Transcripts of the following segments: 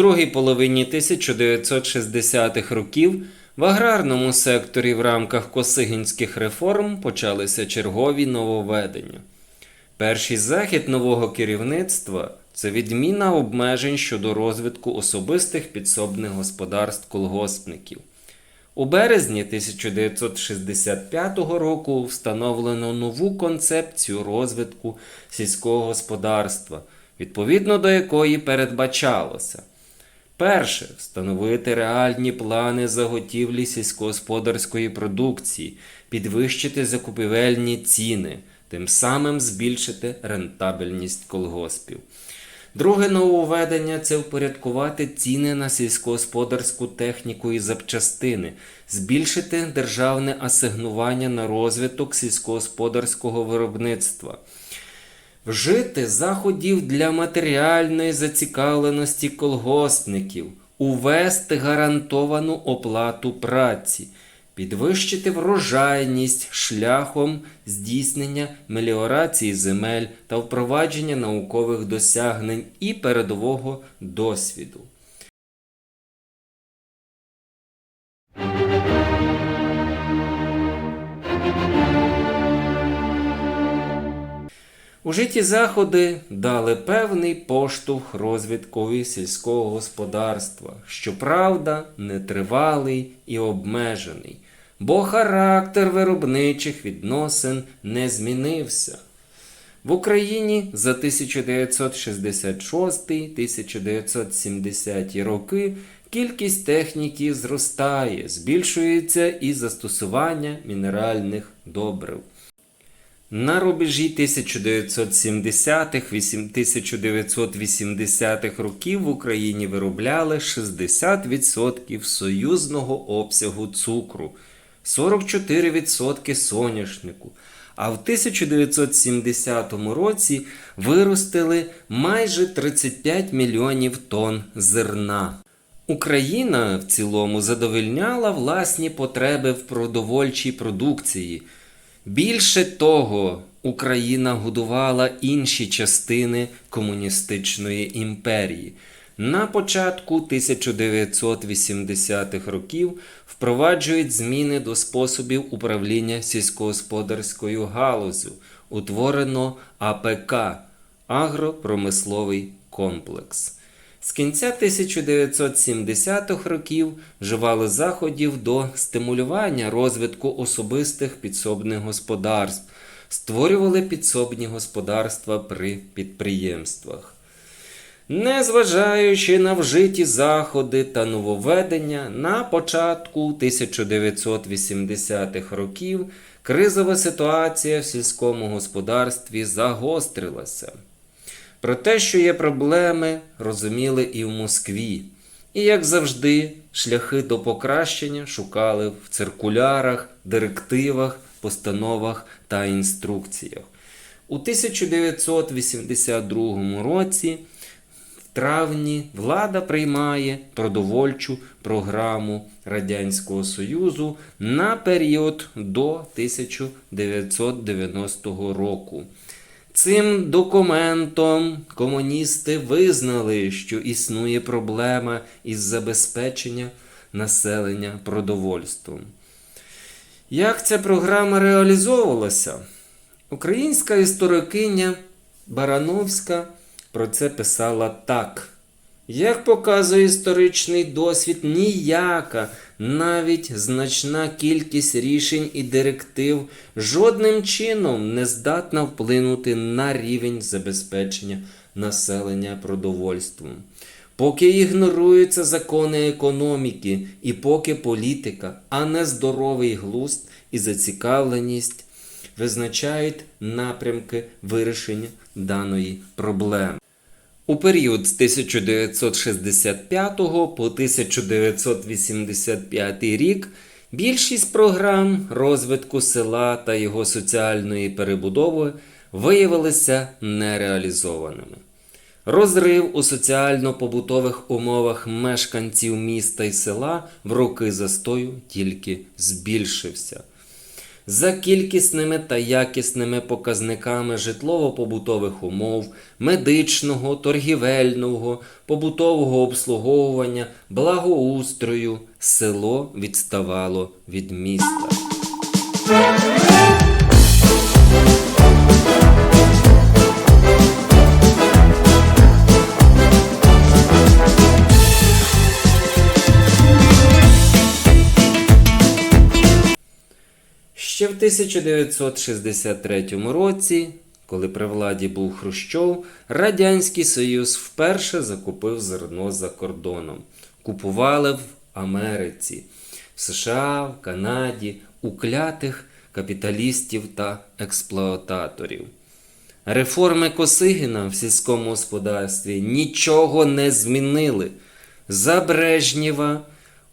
другій половині 1960-х років в аграрному секторі в рамках Косигінських реформ почалися чергові нововведення. Перший захід нового керівництва це відміна обмежень щодо розвитку особистих підсобних господарств колгоспників. У березні 1965 року встановлено нову концепцію розвитку сільського господарства, відповідно до якої передбачалося перше. Встановити реальні плани заготівлі сільськогосподарської продукції, підвищити закупівельні ціни, тим самим збільшити рентабельність колгоспів. Друге. Нововведення це впорядкувати ціни на сільськогосподарську техніку і запчастини, збільшити державне асигнування на розвиток сільськогосподарського виробництва, вжити заходів для матеріальної зацікавленості колгоспників, увести гарантовану оплату праці, підвищити врожайність шляхом здійснення меліорації земель та впровадження наукових досягнень і передового досвіду. Ужиті заходи дали певний поштовх розвиткові сільського господарства, щоправда, нетривалий і обмежений, бо характер виробничих відносин не змінився. В Україні за 1966-1970 роки кількість техніки зростає, збільшується і застосування мінеральних добрив. На рубежі 1970-1980-х років в Україні виробляли 60% союзного обсягу цукру, 44% соняшнику. А в 1970 році виростили майже 35 мільйонів тонн зерна. Україна в цілому задовольняла власні потреби в продовольчій продукції. Більше того, Україна годувала інші частини комуністичної імперії. На початку 1980-х років впроваджують зміни до способів управління сільськогосподарською галузю, утворено АПК агропромисловий комплекс. З кінця 1970-х років вживали заходів до стимулювання розвитку особистих підсобних господарств, створювали підсобні господарства при підприємствах. Незважаючи на вжиті заходи та нововведення, на початку 1980-х років кризова ситуація в сільському господарстві загострилася. Про те, що є проблеми, розуміли і в Москві. І, як завжди, шляхи до покращення шукали в циркулярах, директивах, постановах та інструкціях. У 1982 році, в травні, влада приймає продовольчу програму Радянського Союзу на період до 1990 року. Цим документом комуністи визнали, що існує проблема із забезпечення населення продовольством. Як ця програма реалізовувалася? Українська історикиня Барановська про це писала так. Як показує історичний досвід, ніяка, навіть значна кількість рішень і директив жодним чином не здатна вплинути на рівень забезпечення населення продовольством. Поки ігноруються закони економіки і поки політика, а не здоровий глузд і зацікавленість визначають напрямки вирішення даної проблеми. У період з 1965 по 1985 рік більшість програм розвитку села та його соціальної перебудови виявилися нереалізованими. Розрив у соціально-побутових умовах мешканців міста і села в роки застою тільки збільшився. За кількісними та якісними показниками житлово-побутових умов, медичного, торгівельного, побутового обслуговування, благоустрою село відставало від міста. 1963 році, коли при владі був Хрущов, Радянський Союз вперше закупив зерно за кордоном. Купували в Америці, в США, в Канаді, у клятих капіталістів та експлуататорів. Реформи Косигіна в сільському господарстві нічого не змінили. За Брежнєва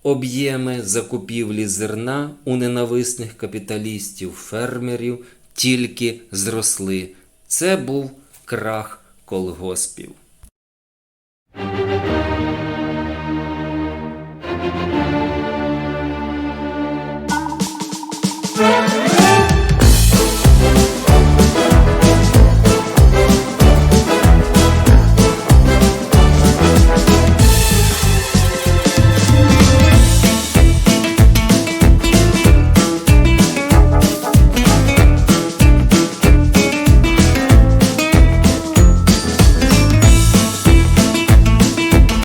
об'єми закупівлі зерна у ненависних капіталістів, фермерів тільки зросли. Це був крах колгоспів.